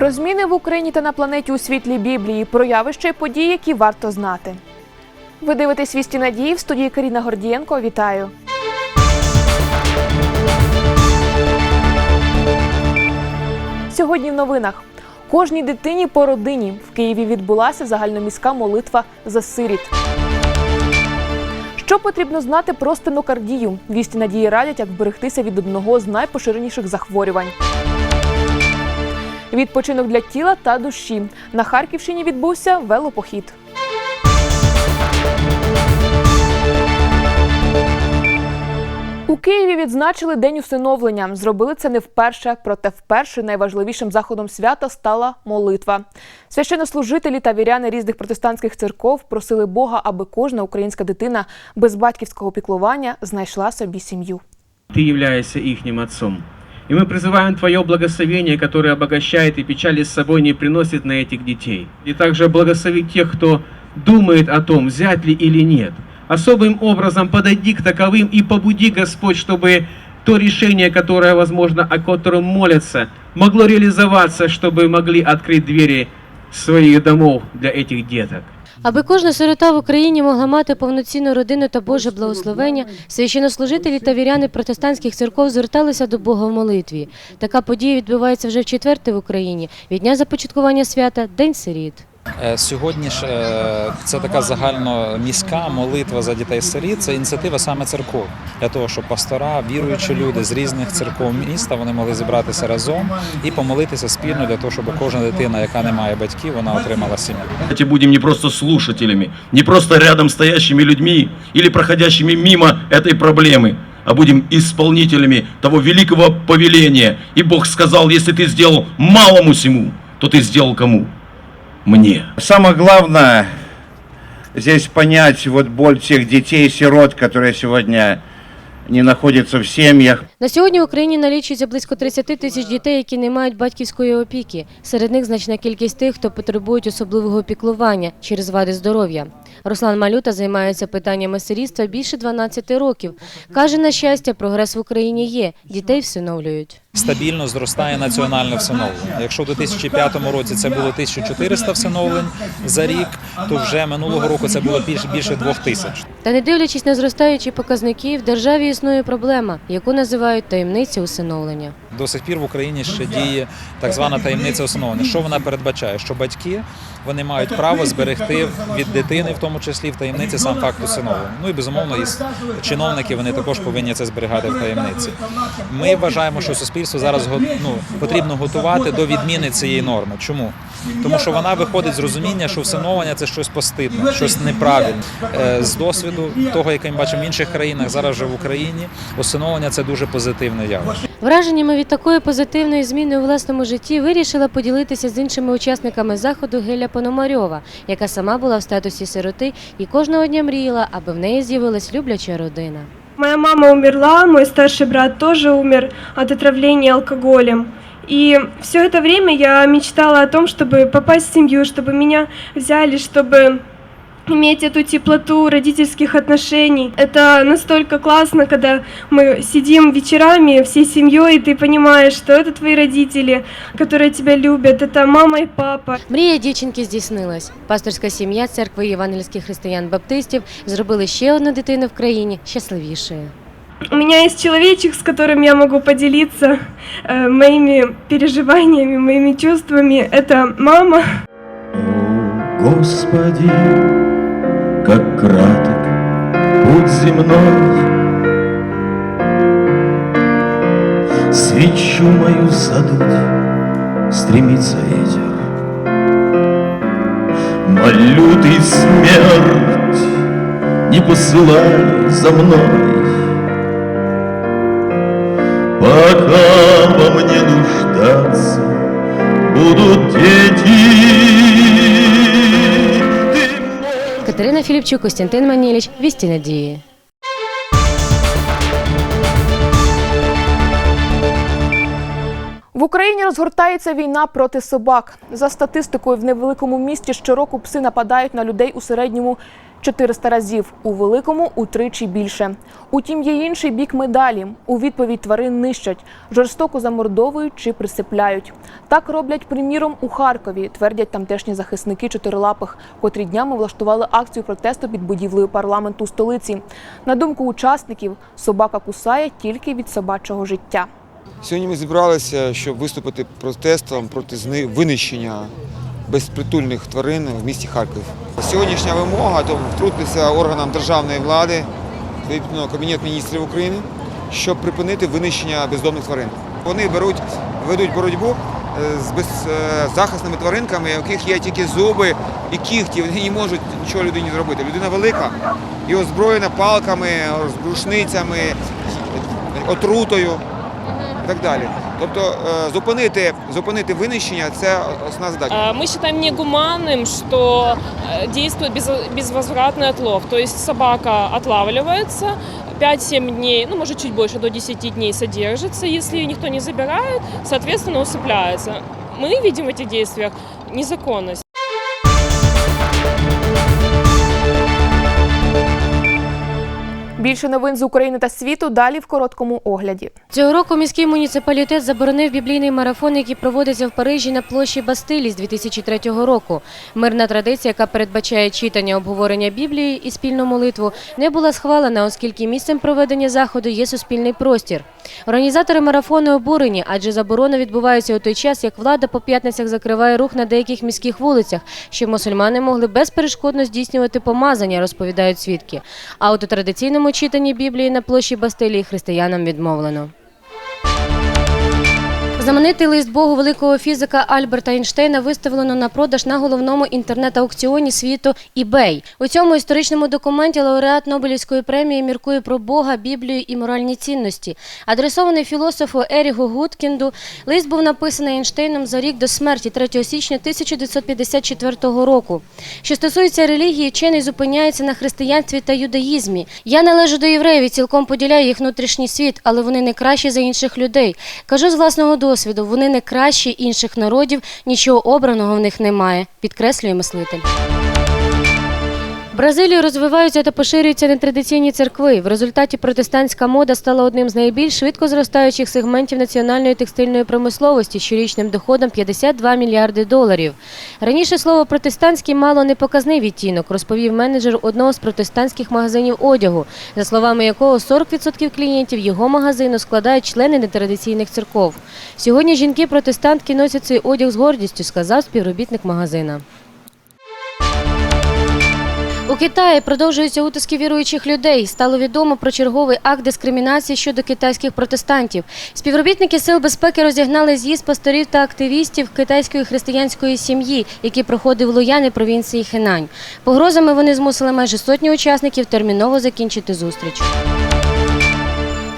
Про зміни в Україні та на планеті у світлі Біблії, про явища і події, які варто знати. Ви дивитесь «Вісті надії» в студії Каріна Гордієнко. Вітаю! Сьогодні в новинах. Кожній дитині по родині в Києві відбулася загальноміська молитва за сиріт. Що потрібно знати про стенокардію? Вісті надії радять, як вберегтися від одного з найпоширеніших захворювань. Відпочинок для тіла та душі. На Харківщині відбувся велопохід. У Києві відзначили день усиновлення. Зробили це не вперше, проте вперше найважливішим заходом свята стала молитва. Священнослужителі та віряни різних протестантських церков просили Бога, аби кожна українська дитина без батьківського піклування знайшла собі сім'ю. Ты являешься ихним отцом. И мы призываем Твое благословение, которое обогащает и печали с собой не приносит на этих детей. И также благослови тех, кто думает о том, взять ли или нет. Особым образом подойди к таковым и побуди, Господь, чтобы то решение, которое, возможно, о котором молятся, могло реализоваться, чтобы могли открыть двери своих домов для этих деток. Аби кожна сирота в Україні могла мати повноцінну родину та Боже благословення, священнослужителі та віряни протестантських церков зверталися до Бога в молитві. Така подія відбувається вже в четверте в Україні від дня започаткування свята День сиріт. Е, Сьогодні ж е, це така загальноміська молитва за дітей сиріт. Це ініціатива саме церков для того, щоб пастора, віруючі люди з різних церков міста вони могли зібратися разом і помолитися спільно для того, щоб кожна дитина, яка не має батьків, вона отримала сім'ю. Давайте будем не просто слушателями, не просто рядом стоящими людьми или проходящими мимо этой проблемы, а будем исполнителями того великого повеления. И Бог сказал, если ты сделал малому сему, то ты сделал кому? Мне. Самое главное здесь понять вот боль тех детей-сирот, которые сегодня не находятся в семьях. На сьогодні в Україні налічується близько 30 тисяч дітей, які не мають батьківської опіки. Серед них значна кількість тих, хто потребують особливого піклування через вади здоров'я. Руслан Малюта займається питаннями сирітства більше 12 років. Каже, на щастя, прогрес в Україні є. Дітей всиновлюють. Стабільно зростає національне всиновлення. Якщо в 2005 році це було 1400 всиновлень за рік, то вже минулого року це було більше більше двох тисяч. Та не дивлячись на зростаючі показники, в державі існує проблема, яку називають таємниця усиновлення. До сих пір в Україні ще діє так звана таємниця усиновлення. Що вона передбачає? Що батьки вони мають право зберегти від дитини, в тому числі в таємниці, сам факт усиновлення. Ну і безумовно, і чиновники вони також повинні це зберігати в таємниці. Ми вважаємо, що суспільство зараз го- ну, потрібно готувати до відміни цієї норми. Чому? Тому що вона виходить з розуміння, що всиновлення це щось постидне, щось неправильне. Е, З досвіду того, який ми бачимо в інших країнах, зараз вже в Україні, усиновлення це дуже позитивне явище. Враженнями від такої позитивної зміни у власному житті вирішила поділитися з іншими учасниками заходу Геля Пономарьова, яка сама була в статусі сироти і кожного дня мріяла, аби в неї з'явилась любляча родина. Моя мама умерла, мой старший брат тоже умер от отравления алкоголем. И все это время я мечтала о том, чтобы попасть в семью, чтобы меня взяли, чтобы иметь эту теплоту родительских отношений. Это настолько классно, когда мы сидим вечерами всей семьей, и ты понимаешь, что это твои родители, которые тебя любят, это мама и папа. Мрія дівчинки здійснилась. Пасторська сім'я церкви євангельських християн-баптистів зробили ще одну дитину в країні щасливішою. У меня есть человечек, с которым я могу поделиться э, моими переживаниями, моими чувствами. Это мама. Господи, как краток путь земной, Свечу мою задуть стремится ветер. Молю ты смерть, не посылай за мной, Катерина Костянтин Маніліч, Вісті Надії. В Україні розгортається війна проти собак. За статистикою, в невеликому місті щороку пси нападають на людей у середньому 400 разів, у великому утричі більше. Утім, є інший бік медалі. У відповідь тварин нищать, жорстоко замордовують чи присипляють. Так роблять, приміром, у Харкові, твердять тамтешні захисники чотирилапих, котрі днями влаштували акцію протесту під будівлею парламенту столиці. На думку учасників, собака кусає тільки від собачого життя. Сьогодні ми зібралися, щоб виступити протестом проти зни- винищення безпритульних тварин в місті Харків. Сьогоднішня вимога то втрутитися органам державної влади, відповідно Кабінет міністрів України, щоб припинити винищення бездомних тварин. Вони беруть, ведуть боротьбу е, з беззахисними тваринками, у яких є тільки зуби і кігті. Вони не можуть нічого людині зробити. Людина велика і озброєна палками, рушницями, отрутою і так далі. Тобто е, зупинити, зупинити винищення це основна задача. А, Мы считаем негуманным, что э, действует без- безвозвратный отлов. То есть собака отлавливается, 5-7 дней, ну может чуть больше, до 10 дней содержится. Если ее никто не забирает, соответственно усыпляется. Мы видим в этих действиях незаконность. Більше новин з України та світу далі в короткому огляді. Цього року міський муніципалітет заборонив біблійний марафон, який проводиться в Парижі на площі Бастилі з 2003 року. Мирна традиція, яка передбачає читання, обговорення Біблії і спільну молитву, не була схвалена, оскільки місцем проведення заходу є суспільний простір. Організатори марафону обурені, адже заборона відбувається у той час, як влада по п'ятницях закриває рух на деяких міських вулицях, щоб мусульмани могли безперешкодно здійснювати помазання, розповідають свідки. А от у традиційному читанні Біблії на площі Бастилії християнам відмовлено. Знаменитий лист Богу великого фізика Альберта Ейнштейна виставлено на продаж на головному інтернет-аукціоні світу eBay. У цьому історичному документі лауреат Нобелівської премії міркує про Бога, Біблію і моральні цінності. Адресований філософу Ерігу Гуткінду, лист був написаний Ейнштейном за рік до смерті 3 січня 1954 року. Що стосується релігії, вчений зупиняється на християнстві та юдаїзмі. Я належу до євреїв і цілком поділяю їх внутрішній світ, але вони не кращі за інших людей. Кажу з власного досвіду, вони не кращі інших народів, нічого обраного в них немає, підкреслює мислитель. Бразилії розвиваються та поширюються нетрадиційні церкви. В результаті протестантська мода стала одним з найбільш швидко зростаючих сегментів національної текстильної промисловості щорічним доходом 52 мільярди доларів. Раніше слово протестантський мало непоказний відтінок, розповів менеджер одного з протестантських магазинів одягу, за словами якого 40% клієнтів його магазину складають члени нетрадиційних церков. Сьогодні жінки-протестантки носять цей одяг з гордістю, сказав співробітник магазина. У Китаї продовжуються утиски віруючих людей. Стало відомо про черговий акт дискримінації щодо китайських протестантів. Співробітники сил безпеки розігнали з'їзд пасторів та активістів китайської християнської сім'ї, який проходив Луяни провінції Хенань. Погрозами вони змусили майже сотні учасників терміново закінчити зустріч.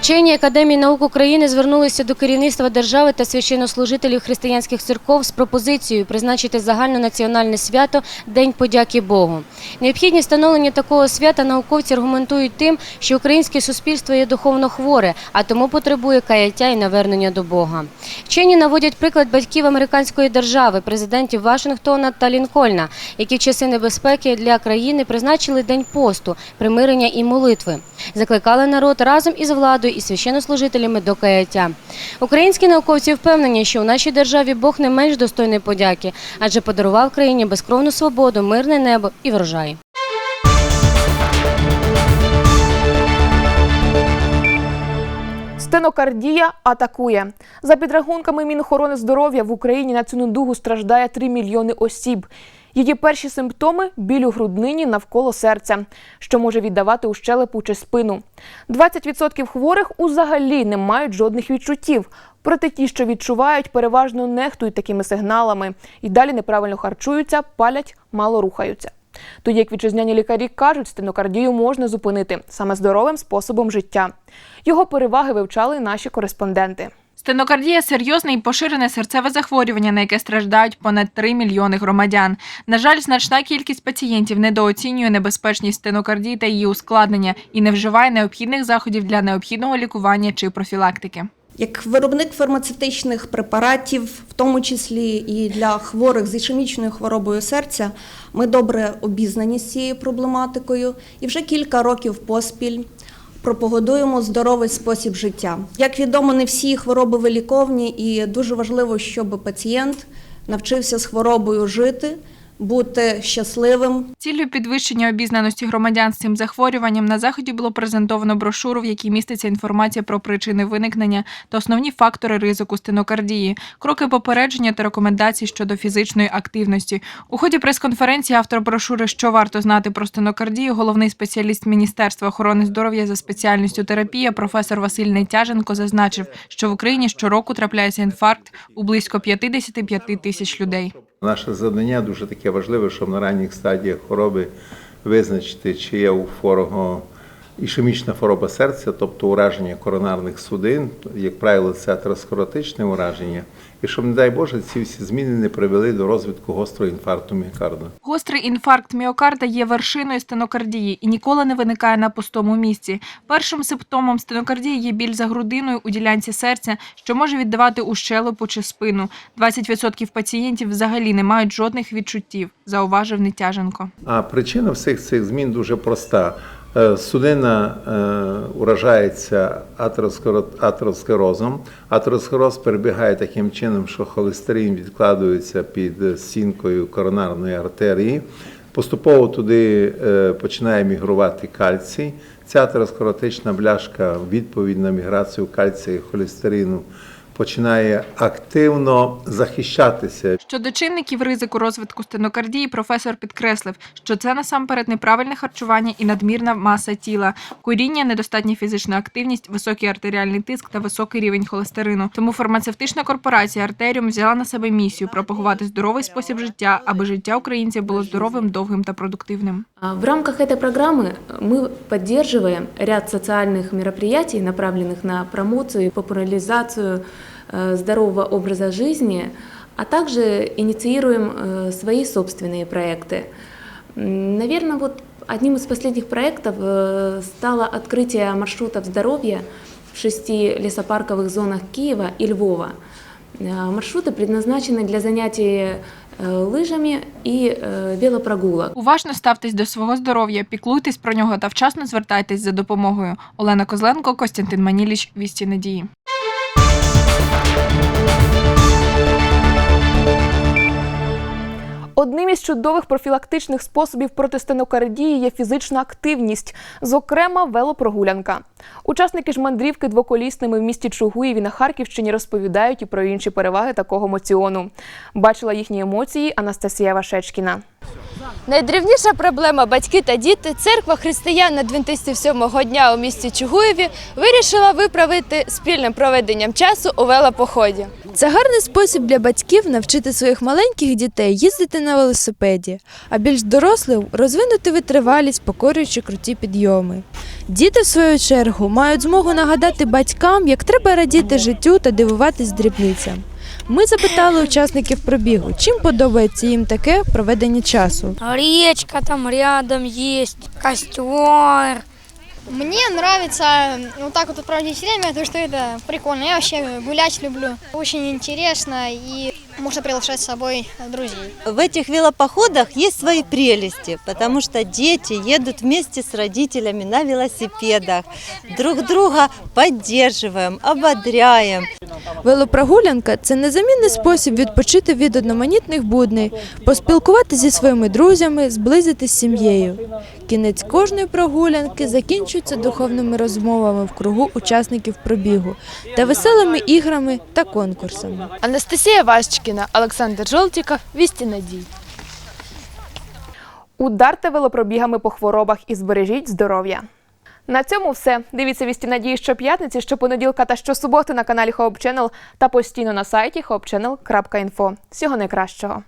Вчені Академії наук України звернулися до керівництва держави та священнослужителів християнських церков з пропозицією призначити загальнонаціональне свято День подяки Богу. Необхідність встановлення такого свята науковці аргументують тим, що українське суспільство є духовно хворе, а тому потребує каяття і навернення до Бога. Вчені наводять приклад батьків американської держави, президентів Вашингтона та Лінкольна, які в часи небезпеки для країни призначили день посту, примирення і молитви. Закликали народ разом із владою і священнослужителями до каяття. Українські науковці впевнені, що у нашій державі Бог не менш достойний подяки, адже подарував країні безкровну свободу, мирне небо і врожай. Стенокардія атакує. За підрахунками Мінохорони здоров'я в Україні на цю недугу страждає 3 мільйони осіб. Її перші симптоми біль у груднині навколо серця, що може віддавати у щелепу чи спину. 20% хворих узагалі не мають жодних відчуттів. Проте ті, що відчувають, переважно нехтують такими сигналами і далі неправильно харчуються, палять, мало рухаються. Тоді як вітчизняні лікарі кажуть, стенокардію можна зупинити саме здоровим способом життя. Його переваги вивчали наші кореспонденти. Стенокардія серйозне і поширене серцеве захворювання, на яке страждають понад 3 мільйони громадян. На жаль, значна кількість пацієнтів недооцінює небезпечність стенокардії та її ускладнення і не вживає необхідних заходів для необхідного лікування чи профілактики. Як виробник фармацевтичних препаратів, в тому числі і для хворих з ішемічною хворобою серця, ми добре обізнані з цією проблематикою і вже кілька років поспіль пропагандуємо здоровий спосіб життя. Як відомо, не всі хвороби виліковні, і дуже важливо, щоб пацієнт навчився з хворобою жити, бути щасливим, Ціллю підвищення обізнаності громадян з цим захворюванням на заході було презентовано брошуру, в якій міститься інформація про причини виникнення та основні фактори ризику стенокардії, кроки попередження та рекомендації щодо фізичної активності. У ході прес-конференції автор брошури Що варто знати про стенокардію, головний спеціаліст Міністерства охорони здоров'я за спеціальністю терапія, професор Василь Нетяженко зазначив, що в Україні щороку трапляється інфаркт у близько 55 тисяч людей. Наше завдання дуже таке важливе, щоб на ранніх стадіях хвороби визначити, чи є у хворого ішемічна хвороба серця, тобто ураження коронарних судин, як правило, це атеросклеротичне ураження, і щоб, не дай Боже, ці всі зміни не привели до розвитку гострого інфаркту міокарда. Гострий інфаркт міокарда є вершиною стенокардії і ніколи не виникає на пустому місці. Першим симптомом стенокардії є біль за грудиною у ділянці серця, що може віддавати у щелепу чи спину. 20% пацієнтів взагалі не мають жодних відчуттів, зауважив Нетяженко. А причина всіх цих змін дуже проста. Е, Судина е, уражається атеросклеро- атеросклерозом. Атеросклероз перебігає таким чином, що холестерин відкладується під стінкою коронарної артерії. Поступово туди е, починає мігрувати кальцій. Ця атеросклеротична бляшка, відповідь на міграцію кальцію і холестерину, починає активно захищатися Щодо чинників ризику розвитку стенокардії, професор підкреслив, що це насамперед неправильне харчування і надмірна маса тіла, куріння, недостатня фізична активність, високий артеріальний тиск та високий рівень холестерину. Тому фармацевтична корпорація Артеріум взяла на себе місію пропагувати здоровий спосіб життя, аби життя українців було здоровим, довгим та продуктивним. А В рамках этой программы мы поддерживаем ряд социальных мероприятий, направленных на промоцию и популяризацию э, здорового образа жизни, а также инициируем э, свои собственные проекты. Наверное, вот одним из последних проектов э, стало открытие маршрутов здоровья в шести лесопарковых зонах Киева и Львова. Э, Маршруты предназначены для занятий э, лыжами и э, велопрогулок. Уважно ставтесь до свого здоров'я, піклуйтесь про нього та вчасно звертайтесь за допомогою. Олена Козленко, Костянтин Маніліч, Вісті Надії. Одним із чудових профілактичних способів проти стенокардії є фізична активність, зокрема велопрогулянка. Учасники ж мандрівки двоколісними в місті Чугуєві на Харківщині розповідають і про інші переваги такого моціону. Бачила їхні емоції Анастасія Вашечкіна. Найдрівніша проблема батьки та діти церква християн Адвентистів дня у місті Чугуєві вирішила виправити спільним проведенням часу у велопоході. Це гарний спосіб для батьків навчити своїх маленьких дітей їздити на велосипеді, а більш дорослих розвинути витривалість, покорюючи круті підйоми. Діти, в свою чергу, мають змогу нагадати батькам, як треба радіти життю та дивуватись дрібницям. Ми запитали учасників пробігу, чим подобається їм таке проведення часу. Речка там рядом есть, костер. Мне нравится вот так вот проводить время, потому что это прикольно. Я вообще гулять люблю. Очень интересно и можно приглашать с собой друзей. В этих велопоходах есть свои прелести, потому что дети едут вместе с родителями на велосипедах, друг друга поддерживаем, ободряем. Велопрогулянка це незамінний спосіб відпочити від одноманітних будней, поспілкуватися зі своїми друзями, зблизитись з сім'єю. Кінець кожної прогулянки закінчується духовними розмовами в кругу учасників пробігу та веселими іграми та конкурсами. Анастасія Ващкіна, Олександр Жолтіков, Вісті Надій. Ударте велопробігами по хворобах і збережіть здоров'я. На цьому все. Дивіться вісті надії щоп'ятниці, щопонеділка та щосуботи на каналі Hope Channel та постійно на сайті hopechannel.info. Всього найкращого.